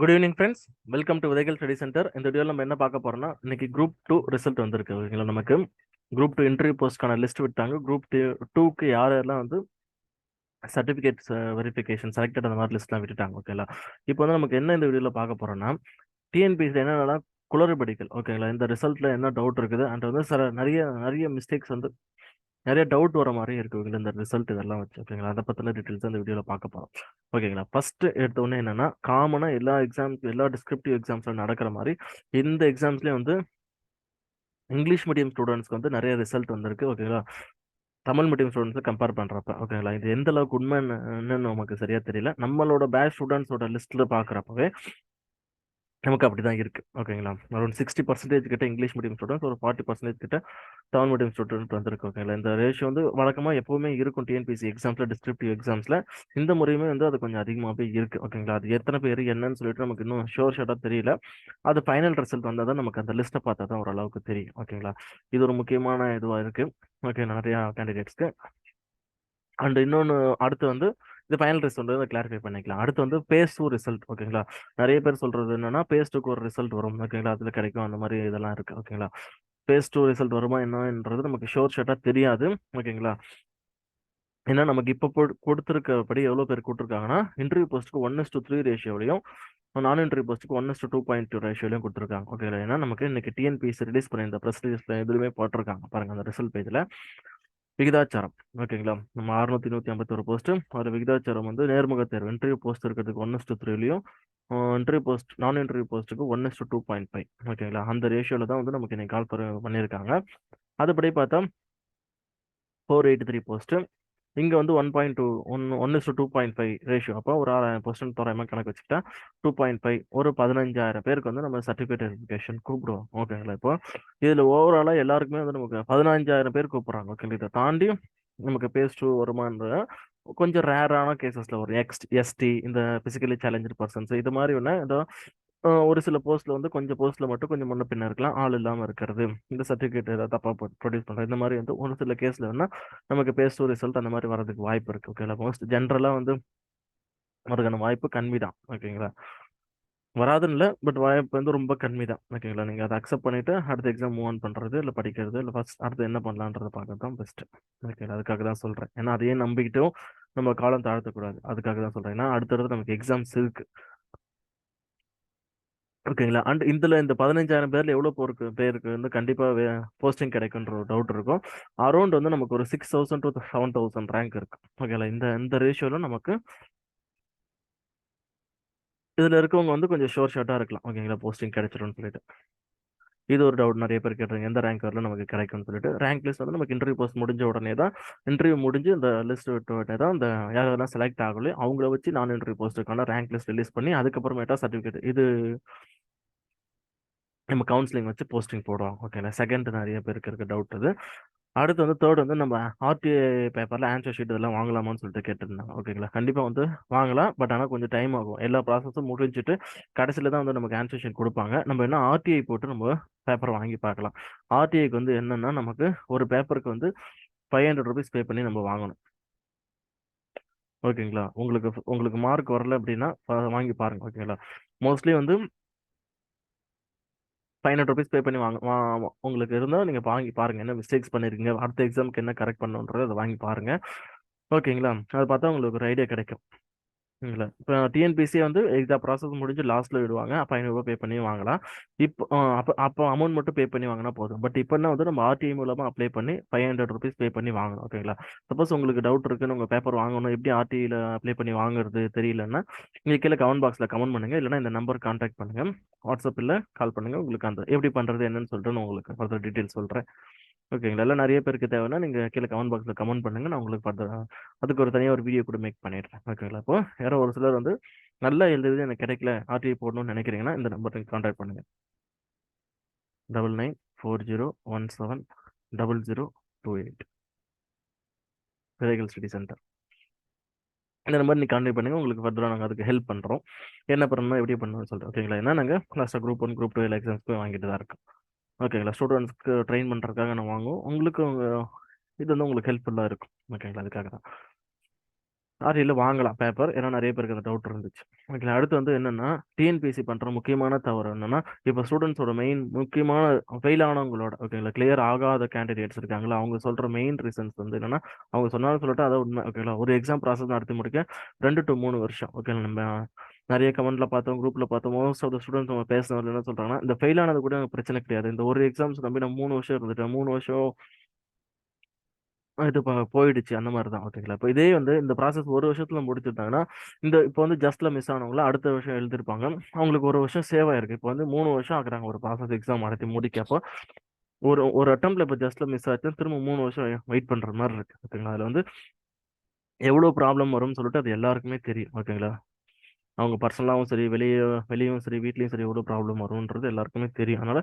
Good evening friends welcome to Vidhaigal study centre இந்த வீடியோவில் நம்ம என்ன பார்க்க போறோம்னா இன்னைக்கு குரூப் டூ ரிசல்ட் வந்திருக்கு. ஓகேங்களா? நமக்கு குரூப் டூ இன்டர்வியூ போஸ்ட்கான லிஸ்ட் விட்டாங்க. குரூப் டூக்கு யார் யாரெல்லாம் வந்து சர்டிஃபிகேட்ஸ் வெரிஃபிகேஷன் செலக்டட் அந்த மாதிரி லிஸ்ட்லாம் விட்டுட்டாங்க. ஓகேங்களா? இப்போ வந்து நமக்கு என்ன இந்த வீடியோவில் பார்க்க போறோம்னா டிஎன்பிசி என்னென்னா குளறுபடிகள் ஓகேங்களா? இந்த ரிசல்ட்ல என்ன டவுட் இருக்குது? அண்ட் வந்து சில நிறைய நிறைய மிஸ்டேக்ஸ் வந்து நிறைய டவுட் வர மாதிரி இருக்கு ஓகேங்களா இந்த ரிசல்ட் இதெல்லாம் வச்சு ஓகேங்களா? அதை பற்றின டீட்டெயில்ஸ் அந்த வீடியோவில் பார்க்க போகிறோம் ஓகேங்களா? ஃபர்ஸ்ட் எடுத்தோடனே என்னென்னா என்னன்னா காமனாக எல்லா எக்ஸாம் எல்லா டிஸ்கிரிப்டிவ் எக்ஸாம்ஸ்ல நடக்கிற மாதிரி இந்த எக்ஸாம்ஸ்லேயும் வந்து இங்கிலீஷ் மீடியம் ஸ்டூடெண்ட்ஸ்க்கு வந்து நிறைய ரிசல்ட் வந்திருக்கு ஓகேங்களா? தமிழ் மீடியம் ஸ்டூடெண்ட்ஸை கம்பேர் பண்ணுறப்ப ஓகேங்களா? இது எந்த அளவுக்கு உண்மைன்னு நமக்கு சரியாக தெரியல. நம்மளோட பேட்ச் ஸ்டூடெண்ட்ஸோட லிஸ்ட்டில் பார்க்குறப்பவே நமக்கு அப்படி தான் இருக்குது ஓகேங்களா அரௌண்ட் சிக்ஸ்டி பர்சன்டேஜ் கிட்ட இங்கிலீஷ் மீடியம் ஸ்டூடெண்ட்ஸ் ஒரு ஃபார்ட்டி பர்சன்டேஜ் கிட்ட தமிழ் மீடியம் ஸ்டூடெண்ட் வந்திருக்கு ஓகேங்களா இந்த ரேஷியோ வந்து வழக்கமாக எப்போவுமே இருக்கும் டிஎன்பிசி எக்ஸாம்ஸில் டிஸ்கிரிப்டிவ் எக்ஸாம்ஸில் இந்த முறையுமே வந்து அது கொஞ்சம் அதிகமாகவே இருக்குது ஓகேங்களா அது எத்தனை பேர் என்னன்னு சொல்லிட்டு நமக்கு இன்னும் ஷோர் ஷார்ட்டாக தெரியல. அது ஃபைனல் ரிசல்ட் வந்தால் தான் நமக்கு அந்த லிஸ்ட்டை பார்த்தா தான் ஓரளவுக்கு தெரியும். ஓகேங்களா இது ஒரு முக்கியமான இதுவாக இருக்குது ஓகே நிறையா கேண்டிடேட்ஸ்க்கு அண்ட் இன்னொன்று அடுத்து வந்து இது ஃபைனல் ரிசல்ட் வந்து கிளாரிஃபை பண்ணிக்கலாம். அடுத்து வந்து பேஸ் டூ ரிசல்ட் ஓகேங்களா நிறைய பேர் சொல்றது என்னன்னா பேஸ் டூக்கு ஒரு ரிசல்ட் வரும் ஓகேங்களா அதுல கிடைக்கும் அந்த மாதிரி இதெல்லாம் இருக்கு ஓகேங்களா பேஸ் டூ ரிசல்ட் வருமா என்னன்றது நமக்கு ஷோர் ஷர்ட்டா தெரியாது ஓகேங்களா ஏன்னா நமக்கு இப்போ கொடுத்துருக்கபடி எவ்வளோ பேர் கொடுத்துருக்காங்கன்னா இன்டர்வியூ போஸ்ட்டுக்கு ஒன் எஸ் டூ த்ரீ ரேஷியோலையும் நான் இன்டர்வியூ போஸ்ட்டுக்கு one is to point two ரேஷியோலையும் கொடுத்துருக்காங்க ஓகேங்களா ஏன்னா நமக்கு இன்னைக்கு டிஎன்பிஎஸ் ரிலீஸ் பண்ணி இந்த ப்ரெஸ் ரிலீஸ்ல எதுலையுமே போட்டிருக்காங்க பாருங்க அந்த ரிசல்ட் பேஜில் விகிதாச்சாரம். ஓகேங்களா? நம்ம அறுநூத்தி நூத்தி ஐம்பத்தொரு போஸ்ட்டு போஸ்ட் அதில் விகிதாச்சாரம் வந்து நேர்முக தேர்வு. இன்டர்வியூ போஸ்ட் இருக்கிறதுக்கு ஒன் இஸ்டு த்ரீலையும் இன்டர்வியூ போஸ்ட் நான் இன்டர்வியூ போஸ்ட்டுக்கு one is to two point five ஓகேங்களா? அந்த ரேஷியோவில் தான் வந்து நமக்கு இன்னைக்கு கால் பண்ணியிருக்காங்க அதுபடி பார்த்தா ஃபோர் எயிட்டி த்ரீ போஸ்ட்டு இங்கே வந்து one point two one one is to point five ratio அப்போ ஒரு ஆறாயிரம் பர்சன்ட் தோராயமாக கணக்கு வச்சுக்கிட்டா டூ பாயிண்ட் ஃபைவ் ஒரு பதினஞ்சாயிரம் பேருக்கு வந்து நம்ம சர்டிஃபிகேட் வெரிஃபிகேஷன் கூப்பிடுவோம். ஓகேங்களா இப்போ? இதில் ஓவராலாக எல்லாருக்குமே வந்து நமக்கு பதினஞ்சாயிரம் பேர் கூப்பிட்றாங்க. ஓகே இதை தாண்டி நமக்கு பேஸ் டூ வருமானது கொஞ்சம் ரேரான கேசஸில் வரும். எக்ஸ் எஸ்டி இந்த பிசிக்கலி சேலஞ்சு பர்சன்ஸ் இது மாதிரி ஒன்று ஏதோ ஒரு சில போஸ்ட்ல வந்து கொஞ்சம் போஸ்ட்ல மட்டும் கொஞ்சம் முன்ன பின்ன இருக்கலாம். ஆள் இல்லாமல் இருக்கிறது இந்த சர்டிஃபிகேட் ஏதாவது தப்பா ப்ரொடியூஸ் பண்ணுறது இந்த மாதிரி வந்து ஒரு சில கேஸ்ல வேணா நமக்கு பேஸ்ட் ரிசல்ட் அந்த மாதிரி வரதுக்கு வாய்ப்பு இருக்கு. ஓகேங்களா மோஸ்ட் ஜென்ரலாக வந்து வரதுக்கான வாய்ப்பு கம்மி தான். ஓகேங்களா வராதுன்னு இல்லை பட் வாய்ப்பு வந்து ரொம்ப கம்மி தான். ஓகேங்களா நீங்கள் அதை அக்செப்ட் பண்ணிட்டு அடுத்த எக்ஸாம் மூவ் ஆன் பண்ணுறது இல்லை படிக்கிறது இல்லை ஃபர்ஸ்ட் அடுத்து என்ன பண்ணலான்றதை பார்க்கறது தான் பெஸ்ட்டு ஓகேங்களா அதுக்காக தான் சொல்கிறேன் ஏன்னா அதையே நம்பிக்கிட்டும் நம்ம காலம் தாழ்த்தக்கூடாது. அதுக்காக தான் சொல்கிறேன் ஏன்னா அடுத்தடுத்து நமக்கு எக்ஸாம்ஸ் இருக்கு. ஓகேங்களா அண்ட் இதில் இந்த பதினஞ்சாயிரம் பேர்ல எவ்வளவு போருக்கு பேருக்கு வந்து கண்டிப்பா போஸ்டிங் கிடைக்குன்ற ஒரு டவுட் இருக்கும் அரௌண்ட் வந்து நமக்கு ஒரு six thousand to seven thousand rank இருக்கு. ஓகேங்களா? இந்த இந்த ரேஷியோவில் நமக்கு இதுல இருக்கவங்க வந்து கொஞ்சம் ஷோர் ஷார்ட்டாக இருக்கலாம். ஓகேங்களா? போஸ்டிங் கிடைச்சிடும்னு சொல்லிட்டு. இது ஒரு டவுட் நிறைய பேர் கேட்டுருங்க எந்த ரேங்க் வரல நமக்கு கிடைக்கும்னு சொல்லிட்டு. ரேங்க் லிஸ்ட் வந்து நமக்கு இன்டர்வியூ போஸ்ட் முடிஞ்ச உடனே தான் இன்டர்வியூ முடிஞ்சு இந்த லிஸ்ட் விட்டு உடனே தான் இந்த யாரெல்லாம் செலக்ட் ஆகலையோ அவங்கள வச்சு நான் இன்டர்வியூ போஸ்ட்டுக்கான ரேங்க் லிஸ்ட் ரிலீஸ் பண்ணி அதுக்கப்புறமேட்டா சர்டிஃபிகேட் இது நம்ம கவுன்சிலிங் வச்சு போஸ்டிங் போடுவோம் ஓகேங்களா செகண்ட் நிறைய பேருக்கு இருக்க டவுட் அது. அடுத்து வந்து தேர்ட் வந்து நம்ம ஆர்டிஐ பேப்பரில் ஆன்சர் ஷீட் இதெல்லாம் வாங்கலாமான்னு சொல்லிட்டு கேட்டிருந்தாங்க. ஓகேங்களா கண்டிப்பாக வந்து வாங்கலாம். பட் ஆனால் கொஞ்சம் டைம் ஆகும். எல்லா ப்ராசஸும் முடிஞ்சுட்டு கடைசியில் தான் வந்து நமக்கு ஆன்சர் ஷீட் கொடுப்பாங்க. நம்ம என்ன ஆர்டிஐ போட்டு நம்ம பேப்பர் வாங்கி பார்க்கலாம். ஆர்டிஐக்கு வந்து என்னென்னா நமக்கு ஒரு பேப்பருக்கு வந்து ஃபைவ் ஹண்ட்ரட் ருபீஸ் பே பண்ணி நம்ம வாங்கணும். ஓகேங்களா உங்களுக்கு உங்களுக்கு மார்க் வரல அப்படின்னா வாங்கி பாருங்க. ஓகேங்களா மோஸ்ட்லி வந்து ஃபைவ் ஹண்ட்ரட் ருபீஸ் பே பண்ணி வாங்க உங்களுக்கு இருந்தால் நீங்கள் வாங்கி பாருங்கள் என்ன மிஸ்டேக்ஸ் பண்ணியிருக்கீங்க அடுத்த எக்ஸாமுக்கு என்ன கரெக்ட் பண்ணுன்றதை அதை வாங்கி பாருங்கள் ஓகேங்களா? அதை பார்த்தா உங்களுக்கு ஒரு ஐடியா கிடைக்கும். இல்லை. இப்போ டிஎன்பிசி வந்து எக்ஸாம் ப்ராசஸ் முடிஞ்சு லாஸ்ட்டில் விடுவாங்க. அப்போ ஐநூறுரூவா பே பண்ணி வாங்கலாம். இப்போ அப்போ அப்போ அமௌண்ட் மட்டும் பே பண்ணி வாங்கினா போதும். பட் இப்போ வந்து நம்ம ஆர்டிஐ மூலமாக அப்ளை பண்ணி ஃபைவ் ஹண்ட்ரட் ருபீஸ் பே பண்ணி வாங்கணும். ஓகேங்களா சப்போஸ் உங்களுக்கு டவுட் இருக்குன்னு உங்கள் பேப்பர் வாங்கணும். எப்படி ஆர்டிஐயில் அப்ளை பண்ணி வாங்குறது தெரியலன்னா நீங்கள் கீழே கமெண்ட் பாக்ஸில் கமெண்ட் பண்ணுங்கள் இல்லைனா இந்த நம்பர் கான்டாக்ட் பண்ணுங்கள் வாட்ஸ்அப்பில் கால் பண்ணுங்கள் உங்களுக்கு அந்த எப்படி பண்ணுறது என்னன்னு சொல்லிட்டு நான் உங்களுக்கு ஃபர்தர் டீட்டெயில்ஸ் சொல்கிறேன் ஓகேங்களா? எல்லாம் நிறைய பேருக்கு தேவைன்னா நீங்கள் கீழே கமெண்ட் பாக்ஸில் கமெண்ட் பண்ணுங்க. நான் உங்களுக்கு பார்த்து அதுக்கு ஒரு தனியாக ஒரு வீடியோ கூட மேக் பண்ணிடுறேன். ஓகேங்களா? இப்போ யாரோ ஒரு சிலர் வந்து நல்லா எழுதுறது எனக்கு கிடைக்கல ஆர்டிஐ போடணும்னு நினைக்கிறீங்கன்னா இந்த நம்பருக்கு கான்டாக்ட் பண்ணுங்க. Double nine four zero one seven double zero two eight. Vidhaigal study centre. இந்த நம்பர் நீ கான்டாக்ட் பண்ணுங்க. உங்களுக்கு ஃபர்தராக நாங்கள் அதுக்கு ஹெல்ப் பண்ணுறோம் என்ன பண்ணணும் எப்படி பண்ணணும்னு சொல்கிறோம் ஓகேங்களா? ஏன்னா நாங்கள் லாஸ்ட்டாக group one group two exams போய் வாங்கிட்டு தான் இருக்கோம். ஓகேங்களா? ஸ்டூடெண்ட்ஸ்க்கு ட்ரெயின் பண்ணுறதுக்காக நான் வாங்குவோம் உங்களுக்கு இது வந்து உங்களுக்கு ஹெல்ப்ஃபுல்லாக இருக்கும். ஓகேங்களா? அதுக்காக தான். ஆர்டியில் வாங்கலாம். பேப்பர். ஏன்னா நிறைய பேருக்கு அந்த டவுட் இருந்துச்சு. ஓகேங்களா? அடுத்து வந்து என்னென்னா டிஎன்பிஎஸ்சி பண்ணுற முக்கியமான தவறு என்னென்னா இப்போ ஸ்டூடெண்ட்ஸோட மெயின் முக்கியமான ஃபெயில் ஆனவங்களோட ஓகேங்களா? கிளியர் ஆகாத கேண்டிடேட்ஸ் இருக்காங்களா? அவங்க சொல்கிற மெயின் ரீசன்ஸ் வந்து என்னென்னா அவங்க சொன்னாலும் சொல்லிட்டு அதை உண்மை. ஓகேங்களா? ஒரு எக்ஸாம் ப்ராசஸ் நடத்தி முடிக்க ரெண்டு டு மூணு வருஷம். ஓகேங்களா? நம்ம நிறைய கமெண்ட்ல பார்த்தோம் குரூப்ல பார்த்தோம். மோஸ்ட் ஆஃப் த ஸ்டூடெண்ட்ஸ் நம்ம பேசினவர்கள் என்ன சொல்றாங்கன்னா இந்த ஃபெயில் ஆனது கூட எனக்கு பிரச்சனை கிடையாது. இந்த ஒரு எக்ஸாம்ஸ் நம்பி நான் மூணு வருஷம் இருந்துட்டேன். மூணு வருஷம் இது போயிடுச்சு. அந்த மாதிரி தான் ஓகேங்களா இப்போ இதே வந்து இந்த ப்ராசஸ் ஒரு வருஷத்துல முடிச்சிருந்தாங்கன்னா இந்த இப்போ வந்து ஜஸ்ட்ல மிஸ் ஆனவங்கள அடுத்த வருஷம் எழுதிருப்பாங்க. அவங்களுக்கு ஒரு வருஷம் சேவ் ஆயிருக்கு. இப்போ வந்து மூணு வருஷம் ஆக்குறாங்க ஒரு ப்ராசஸ் எக்ஸாம் நடத்தி முடிக்கப்போ. ஒரு ஒரு அட்டம்ப்ட்ல இப்போ ஜஸ்ட்ல மிஸ் ஆச்சு திரும்ப மூணு வருஷம் வெயிட் பண்ற மாதிரி இருக்கு. ஓகேங்களா அதுல வந்து எவ்வளோ ப்ராப்ளம் வரும்னு சொல்லிட்டு அது எல்லாருக்குமே தெரியும். ஓகேங்களா அவங்க பர்சனலாகவும் சரி வெளியே வெளியும் சரி வீட்லேயும் சரி எவ்வளோ ப்ராப்ளம் வரும்ன்றது எல்லாருக்குமே தெரியும். அதனால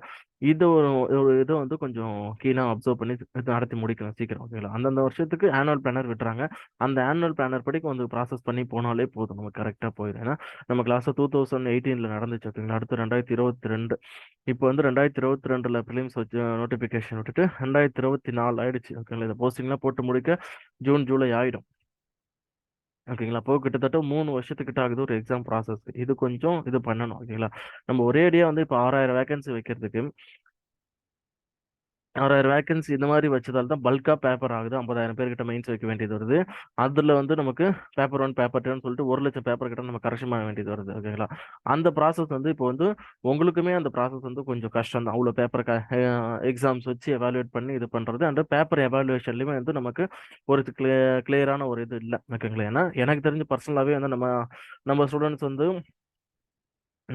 இது ஒரு ஒரு இதை வந்து கொஞ்சம் கீழாக அப்சர்வ் பண்ணி நடத்தி முடிக்கணும் சீக்கிரம் ஓகேங்களா அந்தந்த வருஷத்துக்கு ஆனுவல் பிளானர் விட்டுறாங்க. அந்த ஆனுவல் பிளானர் படி கொஞ்சம் ப்ராசஸ் பண்ணி போனாலே போதும் நம்ம கரெக்டாக போயிடும். ஏன்னா நம்ம கிளாஸ் டூ தௌசண்ட் எயிட்டீனில் நடந்துச்சு ஓகேங்களா அடுத்து ரெண்டாயிரத்தி இருபத்தி ரெண்டு இப்போ வந்து ரெண்டாயிரத்தி இருபத்தி ரெண்டில் ப்ரிலிம்ஸ் வச்சு நோட்டிஃபிகேஷன் விட்டுட்டு ரெண்டாயிரத்தி இருபத்தி நாலு ஆயிடுச்சு ஓகேங்களா இந்த போஸ்டிங்லாம் போட்டு முடிக்க ஜூன் ஜூலை ஆகிடும் ஓகேங்களா? அப்போ கிட்டத்தட்ட மூணு வருஷத்துக்கிட்ட ஆகுது ஒரு எக்ஸாம் ப்ராசஸ். இது கொஞ்சம் இது பண்ணணும் ஓகேங்களா? நம்ம ஒரேடியாக வந்து இப்போ ஆறாயிரம் வேகன்சி வைக்கிறதுக்கு ஆறாயிரம் வேகன்சி இந்த மாதிரி வச்சதால தான் பல்காக பேப்பர் ஆகுது. ஐம்பதாயிரம் பேர்கிட்ட மெயின்ஸ் வைக்க வேண்டியது வருது. அதில் வந்து நமக்கு பேப்பர் ஒன் பேப்பர் டூன்னு சொல்லிட்டு ஒரு லட்சம் பேப்பர் கிட்ட நம்ம கரெக்ஷன் பண்ண வேண்டியது வருது. ஓகேங்களா அந்த ப்ராசஸ் வந்து இப்போ வந்து உங்களுக்குமே அந்த ப்ராசஸ் வந்து கொஞ்சம் கஷ்டம் தான். அவ்வளோ பேப்பர் எக்ஸாம்ஸ் வச்சு எவாலுவேட் பண்ணி இது பண்ணுறது அந்த பேப்பர் எவாலுவேஷன்லையுமே வந்து நமக்கு ஒரு கிளியரான ஒரு இது இல்லை. ஓகேங்களா ஏன்னா எனக்கு தெரிஞ்சு பர்சனலாகவே வந்து நம்ம நம்ம ஸ்டூடெண்ட்ஸ் வந்து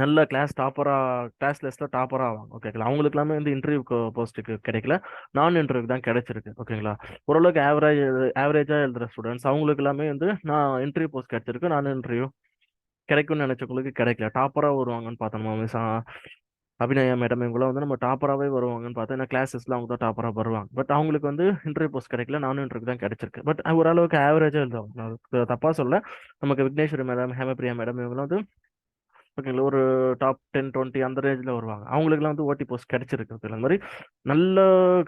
நல்ல கிளாஸ் டாப்பரா கிளாஸ் லிஸ்ட்ல டாப்பரா ஆவாங்க. ஓகேங்களா அவங்களுக்கு எல்லாமே வந்து இன்டர்வியூ போஸ்ட்டுக்கு கிடைக்கல. நான் இன்டர்வியூ தான் கிடைச்சிருக்கு. ஓகேங்களா ஓரளவுக்கு ஆவரேஜ் ஆவரேஜா எழுதுற ஸ்டூடெண்ட்ஸ் அவங்களுக்கு எல்லாமே வந்து நான் இன்டர்வியூ போஸ்ட் கிடைச்சிருக்கு. நான் இன்டர்வியூ கிடைக்கும்னு நினைச்சவங்களுக்கு கிடைக்கல. டாப்பரா வருவாங்கன்னு பார்த்தோம் மிஸ் அபிநயா மேடம் இவங்களாம் வந்து நம்ம டாப்பராகவே வருவாங்கன்னு பார்த்தா ஏன்னா கிளாஸஸ்ல அவங்க தான் டாப்பராக வருவாங்க. பட் அவங்களுக்கு வந்து இன்டர்வியூ போஸ்ட் கிடைக்கல. நானும் இன்டர்வியூ தான் கிடைச்சிருக்கு. பட் ஓரளவுக்கு ஆவரேஜாக எழுதுவாங்க. நான் தப்பாக சொல்ல நமக்கு விக்னேஸ்வரி மேடம் ஹேமபிரியா மேடம் இவங்களாம் வந்து ஓகேங்களா ஒரு டாப் டென் டுவெண்ட்டி அந்த ரேஞ்சில் வருவாங்க. அவங்களுக்குலாம் வந்து ஓடி போஸ்ட் கிடைச்சிருக்கிறது ஓகே அந்த மாதிரி நல்ல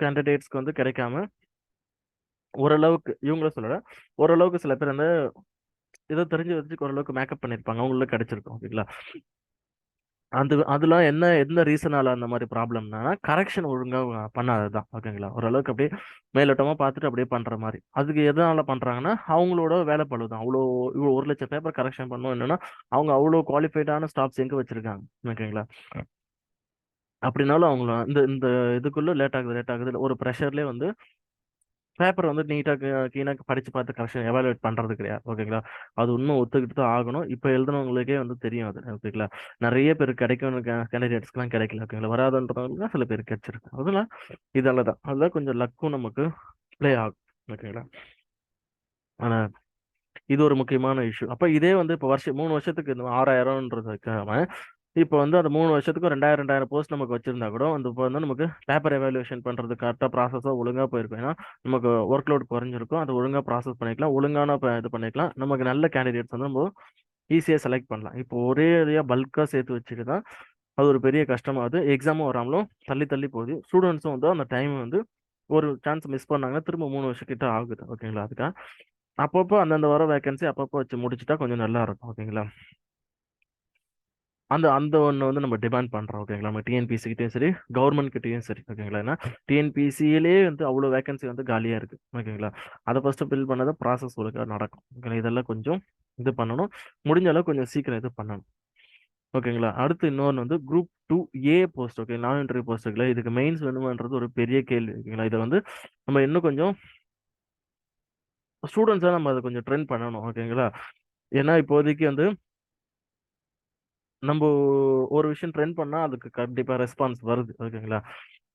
கேண்டிடேட்ஸ்க்கு வந்து கிடைக்காம ஓரளவுக்கு இவங்கள சொல்லல ஓரளவுக்கு சில பேர் அந்த இதை தெரிஞ்சு வச்சு ஓரளவுக்கு மேக்கப் பண்ணியிருப்பாங்க அவங்களுக்கு கிடைச்சிருக்கும் ஓகேங்களா அது அதெல்லாம் என்ன எந்த ரீசனால அந்த மாதிரி ப்ராப்ளம்னா கரெக்ஷன் ஒழுங்கா பண்ணாததுதான் ஓகேங்களா? ஓரளவுக்கு அப்படியே மேலோட்டமா பார்த்துட்டு அப்படியே பண்ற மாதிரி. அதுக்கு எதனால பண்றாங்கன்னா அவங்களோட வேலை பழுதான் அவ்வளோ இவ்வளோ ஒரு லட்சம் பேப்பர் கரெக்ஷன் பண்ணணும் என்னன்னா அவங்க அவ்வளோ குவாலிஃபைடான ஸ்டாஃப்ஸ் எங்க வச்சிருக்காங்க ஓகேங்களா? அப்படின்னாலும் அவங்கள இந்த இந்த இதுக்குள்ள லேட் ஆகுது லேட் ஆகுது. ஒரு ப்ரெஷர்லேயே வந்து பேப்பர் வந்து நீட்டாக கீனாக படிச்சு பார்த்து கரெக்ஷன் எவாலுவேட் பண்றது கிடையாது. ஓகேங்களா அது உண்மை ஒத்துக்கிட்டு தான் ஆகணும். இப்போ எழுதுனவங்களுக்கே வந்து தெரியும் அது. ஓகேங்களா நிறைய பேர் கிடைக்கும் கேண்டிடேட்ஸ்க்குலாம் கிடைக்கல. ஓகேங்களா வராதுன்றவங்களுக்கு சில பேர் கிடைச்சிருக்கு. அதெல்லாம் இதால தான். அதெல்லாம் கொஞ்சம் லக்கும் நமக்கு ப்ளே ஆகும். ஓகேங்களா ஆனா இது ஒரு முக்கியமான இஷ்யூ அப்ப இதே வந்து இப்போ வருஷம் மூணு வருஷத்துக்கு இந்த ஆறாயிரம்ன்றது இப்போ வந்து அந்த மூணு வருஷத்துக்கு ரெண்டாயிரம் ரெண்டாயிரம் போஸ்ட் நமக்கு வச்சிருந்தா கூட வந்து இப்போ வந்து நமக்கு பேப்பர் எவாலுவேஷன் பண்றது கரெக்டாக ப்ராசஸாக ஒழுங்காக போயிருக்கும். ஏன்னா நமக்கு ஒர்க் லோட் குறைஞ்சிருக்கும். அதை ஒழுங்காக ப்ராசஸ் பண்ணிக்கலாம். ஒழுங்கான இது பண்ணிக்கலாம். நமக்கு நல்ல கேண்டிடேட்ஸ் வந்து நம்ம ஈஸியாக செலக்ட் பண்ணலாம். இப்போ ஒரே இதையாக பல்காக சேர்த்து வச்சுட்டு தான் அது ஒரு பெரிய கஷ்டமாகுது எக்ஸாமும் வராமலும் தள்ளி தள்ளி போகுது. ஸ்டூடெண்ட்ஸும் வந்து அந்த டைம் வந்து ஒரு சான்ஸ் மிஸ் பண்ணாங்கன்னா திரும்ப மூணு வருஷம் கிட்ட ஆகுது. ஓகேங்களா அதுக்காக அப்பப்போ அந்தந்த வர வேகன்சி அப்பப்போ வச்சு முடிச்சுட்டா கொஞ்சம் நல்லா இருக்கும். ஓகேங்களா அந்த அந்த ஒன்று வந்து நம்ம டிமாண்ட் பண்ணுறோம் ஓகேங்களா நம்ம டிஎன்பிசிக்கிட்டேயும் சரி கவர்மெண்ட் கிட்டேயும் சரி ஓகேங்களா ஏன்னா டிஎன்பிசியிலே வந்து அவ்வளோ வேகன்சி வந்து காலியாக இருக்குது ஓகேங்களா அதை ஃபஸ்ட்டு ஃபில் பண்ணதை ப்ராசஸ் ஒழுங்காக நடக்கும் ஓகேங்களா இதெல்லாம் கொஞ்சம் இது பண்ணணும். முடிஞ்ச அளவு கொஞ்சம் சீக்கிரம் இது பண்ணணும் ஓகேங்களா அடுத்து இன்னொன்று வந்து group two A post okay நான் இன்டர்வியூ போஸ்ட் இருக்குல்ல இதுக்கு மெயின்ஸ் வேணுமான்றது ஒரு பெரிய கேள்வி ஓகேங்களா இதை வந்து நம்ம இன்னும் கொஞ்சம் ஸ்டூடெண்ட்ஸாக நம்ம அதை கொஞ்சம் ட்ரெயின் பண்ணணும் ஓகேங்களா ஏன்னா இப்போதைக்கு வந்து நம்ம ஒரு விஷயம் ட்ரெண்ட் பண்ணா அதுக்கு கண்டிப்பா ரெஸ்பான்ஸ் வருது. ஓகேங்களா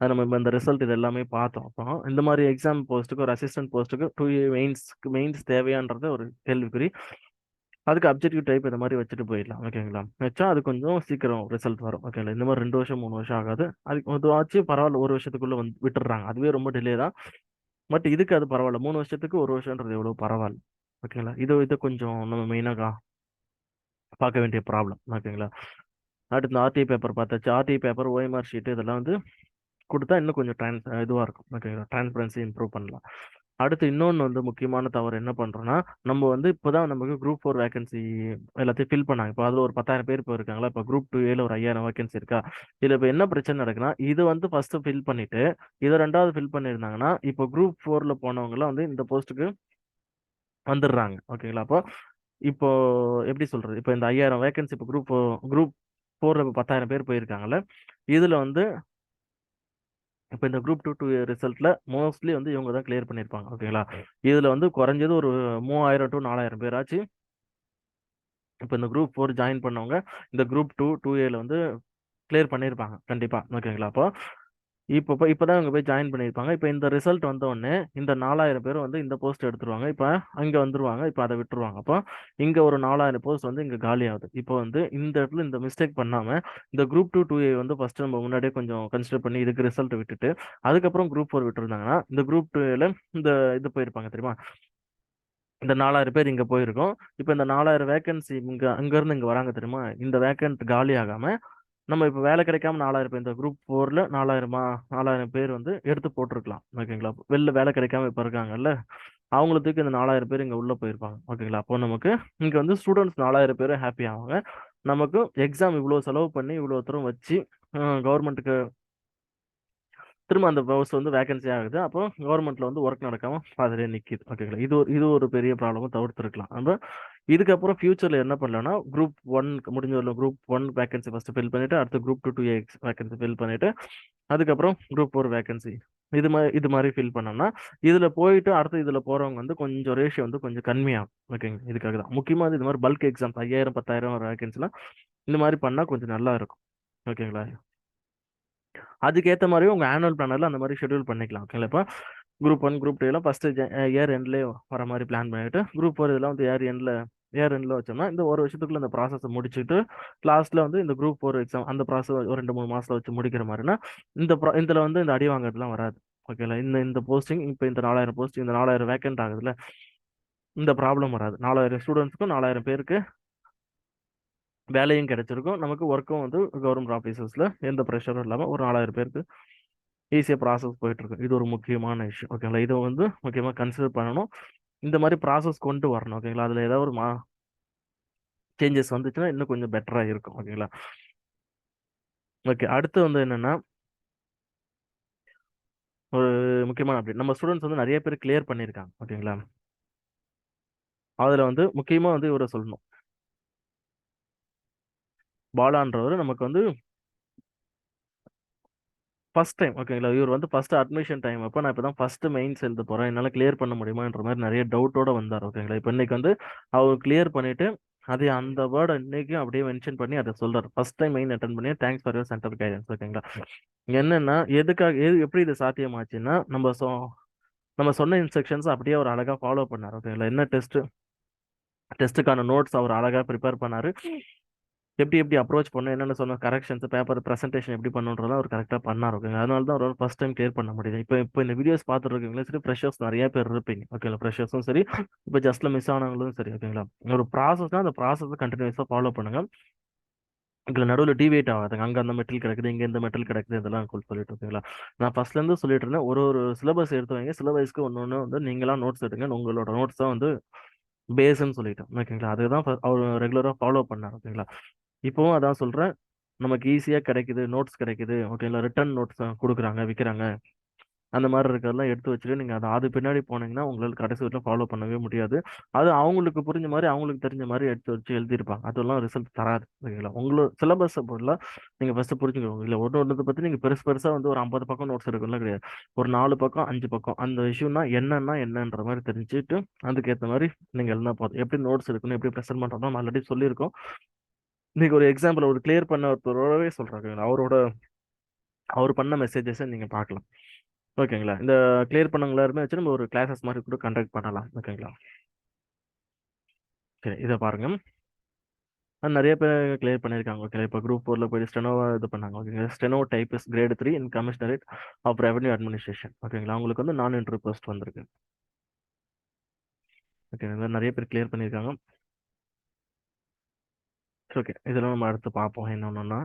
அது நம்ம இப்போ இந்த ரிசல்ட் இது எல்லாமே பார்த்தோம். அப்போ இந்த மாதிரி எக்ஸாம் போஸ்ட்டுக்கு ஒரு அசிஸ்டன்ட் போஸ்ட்டுக்கு டூ மெயின்ஸ்க்கு மெயின்ஸ் தேவையான்றது ஒரு கேள்விக்குறி. அதுக்கு அப்ஜெக்டிவ் டைப் இந்த மாதிரி வச்சுட்டு போயிடலாம். ஓகேங்களா? வச்சா அது கொஞ்சம் சீக்கிரம் ரிசல்ட் வரும். ஓகேங்களா? இந்த மாதிரி ரெண்டு வருஷம் மூணு வருஷம் ஆகாது. அதுக்கு அதுவாச்சு பரவாயில்ல ஒரு வருஷத்துக்குள்ள வந்து விட்டுடுறாங்க. அதுவே ரொம்ப டிலே தான். பட் இதுக்கு அது பரவாயில்ல. மூணு வருஷத்துக்கு ஒரு வருஷம்ன்றது எவ்வளோ பரவாயில்ல. ஓகேங்களா? இது இதை கொஞ்சம் நம்ம மெயினாக பார்க்க வேண்டிய ப்ராப்ளம் ஓகேங்களா? அடுத்து ஆர்டி பேப்பர் பார்த்தாச்சு. ஆர்டி பேப்பர் ஓஎம்ஆர் ஷீட் இதெல்லாம் வந்து கொடுத்தா இன்னும் கொஞ்சம் ட்ரான்ஸ் இதுவாக இருக்கும். ஓகேங்களா? டிரான்ஸ்பரன்சி இம்ப்ரூவ் பண்ணலாம். அடுத்து இன்னொன்று வந்து முக்கியமான தவறு என்ன பண்ணுறோன்னா நம்ம வந்து இப்போ தான் நமக்கு குரூப் ஃபோர் வேகன்சி எல்லாத்தையும் ஃபில் பண்ணாங்க. இப்போ அதில் ஒரு பத்தாயிரம் பேர் இப்போ இருக்காங்களா? இப்போ குரூப் டூ ஏல ஒரு ஐயாயிரம் வேகன்சி இருக்கா? இதில் இப்போ என்ன பிரச்சனை நடக்குன்னா இது வந்து ஃபஸ்ட்டு ஃபில் பண்ணிவிட்டு இதை ரெண்டாவது ஃபில் பண்ணியிருந்தாங்கன்னா இப்போ குரூப் ஃபோரில் போனவங்களாம் வந்து இந்த போஸ்ட்டுக்கு வந்துடுறாங்க. ஓகேங்களா? அப்போ இப்போ எப்படி சொல்றது? இப்போ இந்த ஐயாயிரம் வேகன்சி இப்போ குரூப் குரூப் ஃபோர்ல இப்போ பத்தாயிரம் பேர் போயிருக்காங்கல்ல? இதில் வந்து இப்போ இந்த குரூப் டூ டூ ரிசல்ட்டில் மோஸ்ட்லி வந்து இவங்க தான் கிளியர் பண்ணியிருப்பாங்க. ஓகேங்களா இதில் வந்து குறைஞ்சது ஒரு மூவாயிரம் டு நாலாயிரம் பேராச்சு இப்போ இந்த குரூப் ஃபோர் ஜாயின் பண்ணவங்க இந்த குரூப் டூ டூ ஏல வந்து கிளியர் பண்ணியிருப்பாங்க. கண்டிப்பாக ஓகேங்களா அப்போ இப்போ இப்போ தான் அங்கே போய் ஜாயின் பண்ணியிருப்பாங்க. இப்போ இந்த ரிசல்ட் வந்த இந்த நாலாயிரம் பேர் வந்து இந்த போஸ்ட் எடுத்துருவாங்க. இப்போ அங்கே வந்துருவாங்க. இப்போ அதை விட்டுருவாங்க. அப்போ இங்கே ஒரு நாலாயிரம் போஸ்ட் வந்து இங்கே காலி ஆகுது இப்போ வந்து இந்த இடத்துல இந்த மிஸ்டேக் பண்ணாமல் இந்த குரூப் டூ டூ ஏ வந்து ஃபஸ்ட்டு நம்ம முன்னாடியே கொஞ்சம் கன்சிடர் பண்ணி இதுக்கு ரிசல்ட் விட்டுட்டு அதுக்கப்புறம் குரூப் ஃபோர் விட்டுருந்தாங்கன்னா இந்த குரூப் டூவில் இந்த இது போயிருப்பாங்க தெரியுமா? இந்த நாலாயிரம் பேர் இங்கே போயிருக்கோம். இப்போ இந்த நாலாயிரம் வேகன்சி இங்கே அங்கேருந்து இங்கே வராங்க தெரியுமா? இந்த வேக்கன்ட் காலி ஆகாமல் நம்ம இப்போ வேலை கிடைக்காம நாலாயிரம் பேர் இந்த குரூப் ஃபோரில் நாலாயிரமா நாலாயிரம் பேர் வந்து எடுத்து போட்டிருக்கலாம். ஓகேங்களா வெளில வேலை கிடைக்காம இப்போ இருக்காங்கல்ல அவங்களுக்கு இந்த நாலாயிரம் பேர் இங்கே உள்ளே போயிருப்பாங்க. ஓகேங்களா அப்போ நமக்கு இங்கே வந்து ஸ்டூடெண்ட்ஸ் நாலாயிரம் பேர் ஹாப்பி ஆவாங்க. நமக்கு எக்ஸாம் இவ்வளோ செலவு பண்ணி இவ்வளோ தூரம் வச்சு கவர்மெண்ட்டுக்கு திரும்ப அந்த போஸ்ட் வந்து வேகன்சி ஆகுது. அப்போ கவர்மெண்ட்ல வந்து ஒர்க் நடக்காம அதிலே நிற்கிது ஓகேங்களா இது ஒரு இது ஒரு பெரிய ப்ராப்ளமும் தவிர்த்துருக்கலாம். நம்ம இதுக்கப்புறம் ஃபியூச்சரில் என்ன பண்ணலாம்னா குரூப் ஒன் முடிஞ்ச வரல group one vacancy first fill பண்ணிவிட்டு அடுத்து group two two ex vacancy fill பண்ணிவிட்டு அதுக்கப்புறம் குரூப் ஃபோர் வேகன்சி இது மாதிரி இது மாதிரி ஃபில் பண்ணோம்னா இதில் போயிட்டு அடுத்து இதில் போகிறவங்க வந்து கொஞ்சம் ரேஷியோ வந்து கொஞ்சம் கம்மியாகும். ஓகேங்க இதுக்காக தான். முக்கியமாக இது மாதிரி பல்க் எக்ஸாம்ஸ் ஐயாயிரம் பத்தாயிரம் வேகன்சிலாம் இந்த மாதிரி பண்ணால் கொஞ்சம் நல்லா இருக்கும். ஓகேங்களா அதுக்கேற்ற மாதிரி உங்கள் ஆனுவல் பிளானில் அந்த மாதிரி ஷெட்யூல் பண்ணிக்கலாம். ஓகேங்களா இப்போ குரூப் ஒன் குரூப் டூ எல்லாம் ஃபஸ்ட்டு இயர் எண்ட்லேயே வர மாதிரி பிளான் பண்ணிவிட்டு குரூப் ஃபோர் இதெல்லாம் வந்து இயர் எண்டில் இயர் எண்ட்ல வச்சோம்னா இந்த ஒரு வருஷத்துக்குள்ள இந்த ப்ராசஸை முடிச்சுட்டு லாஸ்ட்டில் வந்து இந்த குரூப் ஃபோர் எக்ஸாம் அந்த ப்ராசஸ் ஒரு ரெண்டு மூணு மாதத்தில் வச்சு முடிக்கிற மாதிரினா இந்த இதில் வந்து இந்த அடி வாங்குறதுலாம் வராது. ஓகேங்களா இந்த இந்த போஸ்டிங் இப்போ இந்த நாலாயிரம் போஸ்டிங் இந்த நாலாயிரம் வேக்கண்ட் ஆகுதுல்ல இந்த ப்ராப்ளம் வராது. நாலாயிரம் ஸ்டூடெண்ட்ஸ்க்கும் நாலாயிரம் பேருக்கு வேலையும் கிடைச்சிருக்கும். நமக்கு ஒர்க்கும் வந்து கவர்மெண்ட் ஆஃபீஸர்ஸில் எந்த ப்ரெஷரும் இல்லாமல் ஒரு நாலாயிரம் பேருக்கு ஈஸியாக ப்ராசஸ் போயிட்டுருக்கு இது ஒரு முக்கியமான விஷயம் ஓகேங்களா இதை வந்து முக்கியமாக கன்சிடர் பண்ணணும். இந்த மாதிரி ப்ராசஸ் கொண்டு வரணும் ஓகேங்களா அதில் ஏதாவது ஒரு மா சேஞ்சஸ் வந்துச்சுன்னா இன்னும் கொஞ்சம் பெட்டராக இருக்கும் ஓகேங்களா ஓகே அடுத்து வந்து என்னென்னா ஒரு முக்கியமான அப்டேட் நம்ம ஸ்டூடெண்ட்ஸ் வந்து நிறைய பேர் கிளியர் பண்ணியிருக்காங்க ஓகேங்களா அதில் வந்து முக்கியமாக வந்து இவரை சொல்லணும். பாலான்றவர் நமக்கு வந்து ஃபர்ஸ்ட் டைம் ஓகேங்களா இவர் வந்து ஃபர்ஸ்ட் அட்மிஷன் டைம் அப்போ நான் இப்போ தான் ஃபர்ஸ்ட் மெயின்ஸ் எழுத போகிறேன் என்னால் கிளியர் பண்ண முடியுமான்ற மாதிரி நிறைய டவுட்டோட வந்தார். ஓகேங்களா இப்போ இன்னைக்கு வந்து அவர் கிளியர் பண்ணிட்டு அதே அந்த வேர்டை இன்னைக்கும் அப்படியே மென்ஷன் பண்ணி அதை சொல்றார். ஃபர்ஸ்ட் டைம் மெயின் அட்டன் பண்ணி thanks for your centre guidance ஓகேங்களா என்னன்னா எதுக்காக எது எப்படி இது சாத்தியமாச்சுன்னா நம்ம சொ நம்ம சொன்ன இன்ஸ்ட்ரக்ஷன்ஸ் அப்படியே அவர் அழகாக ஃபாலோ பண்ணார். ஓகேங்களா என்ன டெஸ்ட்டு டெஸ்ட்டுக்கான நோட்ஸ் அவர் அழகாக ப்ரிப்பேர் பண்ணாரு. எப்படி எப்படி அப்ரோச் பண்ணும் என்னென்ன சொன்ன கரெக்ஷன்ஸ் பேப்பர் ப்ரெசன்டேஷன் எப்படி பண்ணுன்றதும் அவர் கரெக்டாக பண்ணார் ஓகேங்க அதனால தான் அவர் ஃபஸ்ட் டைம் கிளியர் பண்ண முடியுது. இப்போ இப்போ இந்த வீடியோஸ் பார்த்துட்டு சரி ஃப்ரெஷர்ஸ் நிறைய பேர் இருப்பீங்க ஓகேங்களா ஃப்ரெஷர்ஸும் சரி இப்போ ஜஸ்ட்டில் மிஸ் ஆனவங்களும் சரி ஓகேங்களா ஒரு ப்ராசஸ்னால் அந்த ப்ராசஸை கண்டினியூஸாக ஃபாலோ பண்ணுங்க. இதில் நடுவில் டிவேட் ஆகாதுங்க. அங்கே அந்த மெட்டல் கிடைக்குது இங்கே இந்த மெட்டல் கிடைக்குது இதெல்லாம் சொல்லிட்டு ஓகேங்களா நான் ஃபர்ஸ்ட்லேருந்து சொல்லிட்டு இருந்தேன் ஒரு ஒரு சிலபஸ் எடுத்து வைங்க சிலபஸ்க்கு ஒன்று ஒன்று வந்து நீங்களாம் நோட்ஸ் எடுங்க உங்களோட நோட்ஸ் தான் வந்து பேஸ்ன்னு சொல்லிட்டோம் ஓகேங்களா அதுதான் அவர் ரெகுலராக ஃபாலோ பண்ணார் ஓகேங்களா இப்போவும் அதான் சொல்கிறேன் நமக்கு ஈஸியாக கிடைக்குது நோட்ஸ் கிடைக்குது. ஓகேங்களா ரிட்டர்ன் நோட்ஸ் கொடுக்குறாங்க விற்கிறாங்க அந்த மாதிரி இருக்கிறதெல்லாம் எடுத்து வச்சுட்டு நீங்கள் அதை அது பின்னாடி போனீங்கன்னா உங்களால் கடைசி வரைக்கும் ஃபாலோ பண்ணவே முடியாது. அது அவங்களுக்கு புரிஞ்ச மாதிரி அவங்களுக்கு தெரிஞ்ச மாதிரி எடுத்து வச்சு எழுதியிருப்பாங்க. அதெல்லாம் ரிசல்ட் தராது. ஓகேங்களா உங்களோட சிலபஸை பொருளாக நீங்கள் ஃபஸ்ட்டு புரிஞ்சுக்கோங்க. இல்லை ஒன்று ஒன்றத்தை பற்றி நீங்கள் பெருசு பெருசாக வந்து ஒரு ஐம்பது பக்கம் நோட்ஸ் எடுக்கலாம் கிடையாது. ஒரு நாலு பக்கம் அஞ்சு பக்கம். அந்த இஷ்யூனா என்னன்னா என்னன்ற மாதிரி தெரிஞ்சுட்டு அதுக்கேற்ற மாதிரி நீங்கள் எழுதினா போதும். எப்படி நோட்ஸ் எடுக்கணும் எப்படி ப்ரெசென்ட் பண்ணுறோம் ஆல்ரெடி சொல்லியிருக்கோம். இன்னைக்கு ஒரு எக்ஸாம்பிள் ஒரு கிளியர் பண்ண ஒருத்தரோடவே சொல்றாங்க அவரோட அவர் பண்ண மெசேஜஸை நீங்க பார்க்கலாம். ஓகேங்களா? இந்த கிளியர் பண்ணவங்கள எல்லாருமே வச்சு நம்ம ஒரு கிளாஸஸ் மாதிரி கூட கண்டக்ட் பண்ணலாம் ஓகேங்களா? சரி இதை பாருங்க. நிறைய பேர் கிளியர் பண்ணியிருக்காங்க ஓகே இப்போ குரூப் ஃபோரில் போய் ஸ்டெனோ இது பண்ணாங்க ஓகேங்களா? Steno type is grade three in commissionerate of revenue administration ஓகேங்களா? அவங்களுக்கு வந்து நான் இன்டர்வியூ போஸ்ட் வந்திருக்கு. ஓகே நிறைய பேர் கிளியர் பண்ணியிருக்காங்க. ஓகே இதெல்லாம் நம்ம அடுத்து பார்ப்போம். என்ன ஒன்றுன்னா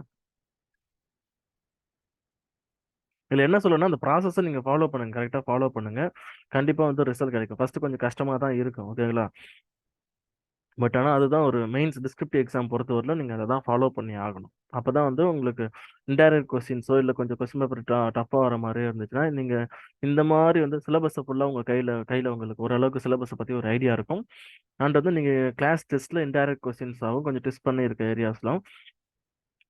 இதில் என்ன சொல்லணும்னா அந்த ப்ராசஸை நீங்கள் ஃபாலோ பண்ணுங்க. கரெக்டாக ஃபாலோ பண்ணுங்கள் கண்டிப்பாக வந்து ரிசல்ட் கிடைக்கும். ஃபஸ்ட்டு கொஞ்சம் கஷ்டமாக தான் இருக்கும். ஓகேங்களா பட் ஆனால் அதுதான் ஒரு மெயின்ஸ் டிஸ்கிரிப்டிவ் எக்ஸாம் பொறுத்தவரையில் நீங்கள் அதை தான் ஃபாலோ பண்ணி ஆகணும். அப்போ தான் வந்து உங்களுக்கு இன்டைரக்ட் கொஸ்டின்ஸோ இல்லை கொஞ்சம் கொஸ்டின் பேப்பர் டஃப்பாக வர மாதிரியே இருந்துச்சுன்னா நீங்கள் இந்த மாதிரி வந்து சிலபஸை ஃபுல்லாக உங்கள் கையில் கையில் உங்களுக்கு ஓரளவுக்கு சிலபஸை பற்றி ஒரு ஐடியா இருக்கும். அண்ட் வந்து நீங்கள் கிளாஸ் டெஸ்ட்டில் இன்டைரக்ட் கொஸ்டின்ஸாகவும் கொஞ்சம் டெஸ்ட் பண்ணி இருக்க ஏரியாஸ்லாம்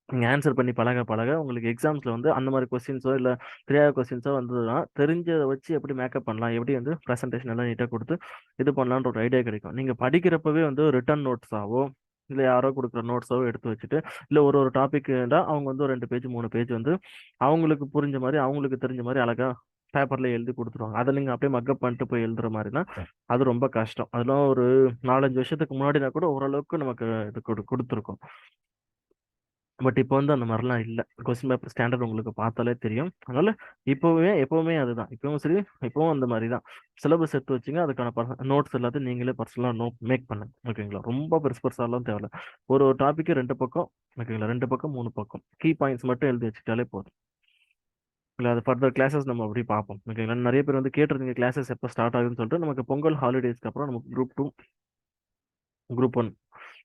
நீங்கள் ஆன்சர் பண்ணி பழக பழக உங்களுக்கு எக்ஸாம்ஸில் வந்து அந்த மாதிரி கொஸ்டின்ஸோ இல்லை தெரியாத கொஸ்டின்ஸோ வந்ததுன்னா தெரிஞ்சதை வச்சு எப்படி மேக்கப் பண்ணலாம் எப்படி வந்து ப்ரெசன்டேஷன் எல்லாம் நீட்டாக கொடுத்து இது பண்ணலான்ற ஒரு ஐடியா கிடைக்கும். நீங்கள் படிக்கிறப்பவே வந்து ரிட்டன் நோட்ஸாவோ இல்லை யாரோ கொடுக்குற நோட்ஸோ எடுத்து வச்சுட்டு இல்லை ஒரு ஒரு டாபிக் அவங்க வந்து ஒரு ரெண்டு பேஜ் மூணு பேஜ் வந்து அவங்களுக்கு புரிஞ்ச மாதிரி அவங்களுக்கு தெரிஞ்ச மாதிரி அழகா பேப்பர்ல எழுதி கொடுத்துருவாங்க. அதை நீங்க அப்படியே மக்கப் பண்ணிட்டு போய் எழுதுற மாதிரினா அது ரொம்ப கஷ்டம். அதெல்லாம் ஒரு நாலஞ்சு வருஷத்துக்கு முன்னாடினா கூட ஓரளவுக்கு நமக்கு இது கொடு கொடுத்துருக்கோம். பட் இப்போ வந்து அந்த மாதிரிலாம் இல்லை. கொஸ்டின் பேப்பர் ஸ்டாண்டர்ட் உங்களுக்கு பார்த்தாலே தெரியும். அதனால இப்போவே எப்பவுமே அதுதான். இப்பவும் சரி இப்பவும் அந்த மாதிரி தான் சிலபஸ் எடுத்து வச்சுங்க அதுக்கான நோட்ஸ் எல்லாத்தையும் நீங்களே பர்சனலாக நோட் மேக் பண்ணுங்க. ஓகேங்களா? ரொம்ப பெருசு பெருசாலாம் தேவையில்ல. ஒரு ஒரு டாப்பிக்கு ரெண்டு பக்கம் ஓகேங்களா? ரெண்டு பக்கம் மூணு பக்கம். கீ பாயிண்ட்ஸ் மட்டும் எழுதி வச்சுட்டாலே போதும். இல்லை அது ஃபர்தர் கிளாஸஸ் நம்ம அப்படி பார்ப்போம். ஓகேங்களா? நிறைய பேர் வந்து கேட்டிருந்தீங்க கிளாஸஸ் எப்போ ஸ்டார்ட் ஆகுதுன்னு சொல்லிட்டு. நமக்கு பொங்கல் ஹாலிடேஸ்க்கு அப்புறம் நமக்கு குரூப் டூ குரூப் ஒன்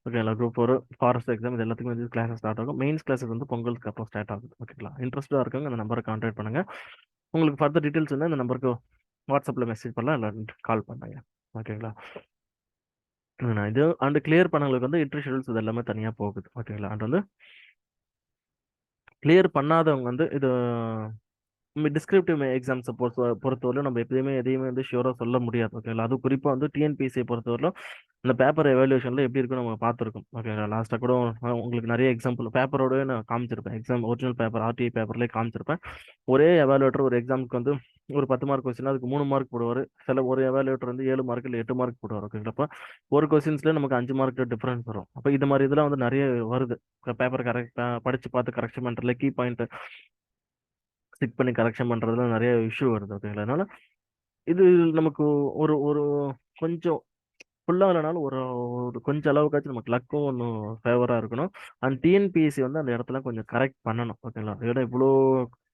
ஓகேங்களா குரூப் ஃபோர் ஃபாரஸ்ட் எக்ஸாம் இது எல்லாத்துக்கும் வந்து கிளாஸஸ் ஸ்டார்ட் ஆகும். மெயின்ஸ் கிளாஸஸ் வந்து பொங்கலுக்கு அப்புறம் ஸ்டார்ட் ஆகுது. ஓகேங்களா இன்ட்ரெஸ்ட்டாக இருக்கவங்க அந்த நம்பரை கான்டாக்ட் பண்ணுங்க. உங்களுக்கு ஃபர்தர் டீட்டெயில்ஸ் வந்து இந்த நம்பருக்கு வாட்ஸ்அப்பில் மெசேஜ் பண்ணலாம் இல்லை கால் பண்ணுங்க. ஓகேங்களா இது அண்ட் கிளியர் பண்ணவங்களுக்கு வந்து இன்ட்ரி ஷெடியூல்ஸ் இது எல்லாமே தனியாக போகுது. ஓகேங்களா அண்ட் வந்து கிளியர் பண்ணாதவங்க வந்து இது டிஸ்கிரிப்டிவ் எக்ஸாம்ஸை பொறுத்த பொறுத்தவரையிலும் நம்ம எப்பயுமே எதையுமே வந்து ஷியூராக சொல்ல முடியாது. ஓகேங்களா அது குறிப்பாக வந்து டிஎன்பிசியை பொறுத்தவரையிலும் இந்த பேப்பர் எவாலுவேஷனில் எப்படி இருக்கும் நம்ம பார்த்துருக்கோம். ஓகேங்களா லாஸ்ட்டாக கூட உங்களுக்கு நிறைய எக்ஸாம்பிள் பேப்பரோடவே நான் காமிச்சிருப்பேன். எக்ஸாம் ஒரிஜினல் பேப்பர் ஆர்டிஐ பேப்பர்லேயே காமிச்சிருப்பேன். ஒரே எவாலுவேட்டர் ஒரு எக்ஸாமுக்கு வந்து ஒரு பத்து மார்க் கொஸ்டின் அதுக்கு மூணு மார்க் போடுவார். சில ஒரு எவாலுவேட்டர் வந்து ஏழு மார்க் இல்லை எட்டு மார்க் போடுவார். ஓகேங்களா அப்போ ஒரு கொஸ்டின்ஸ்லேயே நமக்கு அஞ்சு மார்க் டிஃப்ரென்ஸ் வரும். அப்போ இது மாதிரி இதெல்லாம் வந்து நிறைய வருது. பேப்பர் கரெக்டாக படிச்சு பார்த்து கரெக்ஷன் பண்ணுறதுல கீ பாயிண்ட் ஸ்டிக் பண்ணி கரெக்ஷன் பண்ணுறதுல நிறைய இஷ்யூ வருது. ஓகேங்களா அதனால இது நமக்கு ஒரு ஒரு கொஞ்சம் ஃபுல்லாக இல்லைனாலும் ஒரு ஒரு கொஞ்சம் அளவுக்காச்சும் நமக்கு லக்கும் ஒன்றும் ஃபேவராக இருக்கணும். அண்ட் டிஎன்பிஎஸ்சி வந்து அந்த இடத்துல கொஞ்சம் கரெக்ட் பண்ணணும் ஓகேங்களா இதோட இவ்வளோ